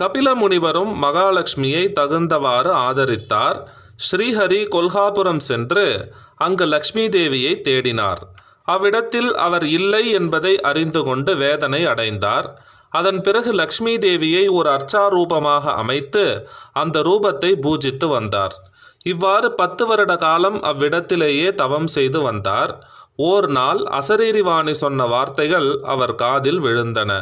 கபில முனிவரும் மகாலட்சுமியை தகுந்தவாறு ஆதரித்தார். ஸ்ரீஹரி கொல்ஹாபுரம் சென்று அங்கு லக்ஷ்மி தேவியை தேடினார். அவ்விடத்தில் அவர் இல்லை என்பதை அறிந்து கொண்டு வேதனை அடைந்தார். அதன் பிறகு லக்ஷ்மி தேவியை ஒரு அர்ச்சாரூபமாக அமைத்து அந்த ரூபத்தை பூஜித்து வந்தார். இவ்வாறு பத்து வருட காலம் அவ்விடத்திலேயே தவம் செய்து வந்தார். ஓர் நாள் அசரீரிவாணி சொன்ன வார்த்தைகள் அவர் காதில் விழுந்தன.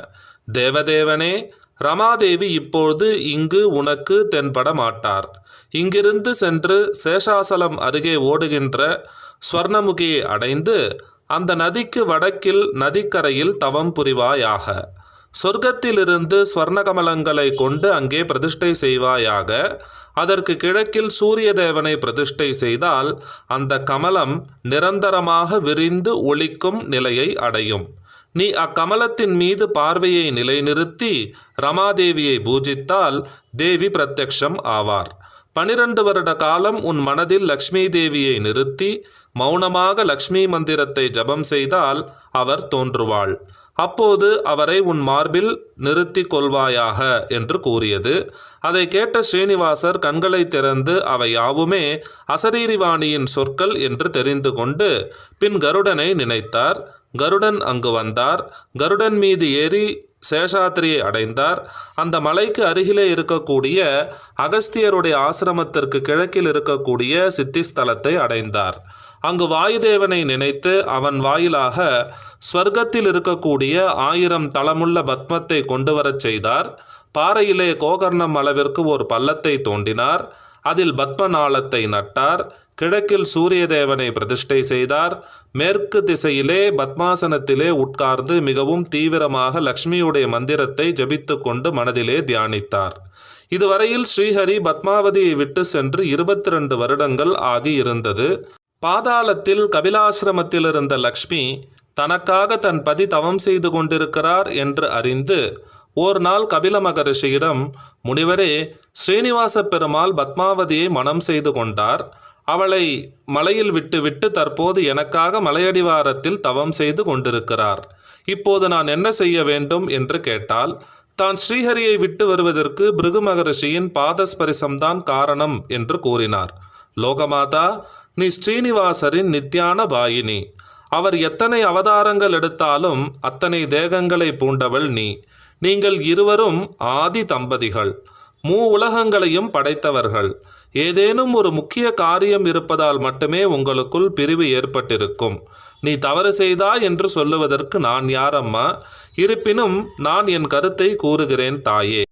தேவதேவனே ரமாதேவி இப்போது இங்கு உனக்கு தென்பட மாட்டார் இங்கிருந்து சென்று சேஷாசலம் அருகே ஓடுகின்ற ஸ்வர்ணமுகியை அடைந்து அந்த நதிக்கு வடக்கில் நதிக்கரையில் தவம் புரிவாயாக. சொர்க்கத்திலிருந்து ஸ்வர்ணகமலங்களை கொண்டு அங்கே பிரதிஷ்டை செய்வாயாக. அதற்கு கிழக்கில் சூரிய தேவனை பிரதிஷ்டை செய்தால் அந்த கமலம் நிரந்தரமாக விரிந்து ஒளிக்கும் நிலையை அடையும். நீ அக்கமலத்தின் மீது பார்வையை நிலைநிறுத்தி ரமாதேவியை பூஜித்தால் தேவி பிரத்யக்ஷம் ஆவார். பனிரெண்டு வருட காலம் உன் மனதில் லக்ஷ்மி தேவியை நிறுத்தி மௌனமாக லக்ஷ்மி மந்திரத்தை ஜபம் செய்தால் அவர் தோன்றுவாள். அப்போது அவரை உன் மார்பில் நிறுத்தி கொள்வாயாக என்று கூறியது. அதை கேட்ட ஸ்ரீனிவாசர் கண்களை திறந்து அவை யாவுமே அசரீரிவாணியின் சொற்கள் என்று தெரிந்து கொண்டு பின் கருடனை நினைத்தார். கருடன் அங்கு வந்தார். கருடன் மீது ஏறி சேஷாத்திரியை அடைந்தார். அந்த மலைக்கு அருகிலே இருக்கக்கூடிய அகஸ்தியருடைய ஆசிரமத்திற்கு கிழக்கில் இருக்கக்கூடிய சித்திஸ்தலத்தை அடைந்தார். அங்கு வாயுதேவனை நினைத்து அவன் வாயிலாக ஸ்வர்க்கத்தில் இருக்கக்கூடிய ஆயிரம் தளமுள்ள பத்மத்தை கொண்டு வரச் செய்தார். பாறையிலே கோகர்ணம் அளவிற்கு ஒரு பள்ளத்தை தோண்டினார். அதில் பத்மநாளத்தை நட்டார். கிழக்கில் சூரிய தேவனை பிரதிஷ்டை செய்தார். மேற்கு திசையிலே பத்மாசனத்திலே உட்கார்ந்து மிகவும் தீவிரமாக லக்ஷ்மியுடைய மந்திரத்தை ஜபித்து கொண்டு மனதிலே தியானித்தார். இதுவரையில் ஸ்ரீஹரி பத்மாவதியை விட்டு சென்று இருபத்தி ரெண்டு வருடங்கள் ஆகி இருந்தது பாதாளத்தில் கபிலாசிரமத்தில் இருந்த லக்ஷ்மி தனக்காக தன் பதி தவம் செய்து கொண்டிருக்கிறார் என்று அறிந்து ஓர் நாள் கபில மகரிஷியிடம் முனிவரே ஸ்ரீனிவாச பெருமாள் பத்மாவதியை மனம் செய்து கொண்டார். அவளை மலையில் விட்டுவிட்டு தற்போது எனக்காக மலையடிவாரத்தில் தவம் செய்து கொண்டிருக்கிறார். இப்போது நான் என்ன செய்ய வேண்டும் என்று கேட்டால் தான் ஸ்ரீஹரியை விட்டு வருவதற்கு பிருகு மகரிஷியின் பாதஸ்பரிசம்தான் காரணம் என்று கூறினார். லோகமாதா நீ ஸ்ரீனிவாசரின் நித்யான பாயினி அவர் எத்தனை அவதாரங்கள் எடுத்தாலும் அத்தனை தேகங்களை பூண்டவள் நீ. நீங்கள் இருவரும் ஆதி தம்பதிகள். மூ உலகங்களையும் படைத்தவர்கள். ஏதேனும் ஒரு முக்கிய காரியம் இருப்பதால் மட்டுமே உங்களுக்குள் பிரிவு ஏற்பட்டிருக்கும். நீ தவறு செய்தா என்று சொல்லுவதற்கு நான் யாரம்மா இருப்பினும் நான் என் கருத்தை கூறுகிறேன் தாயே.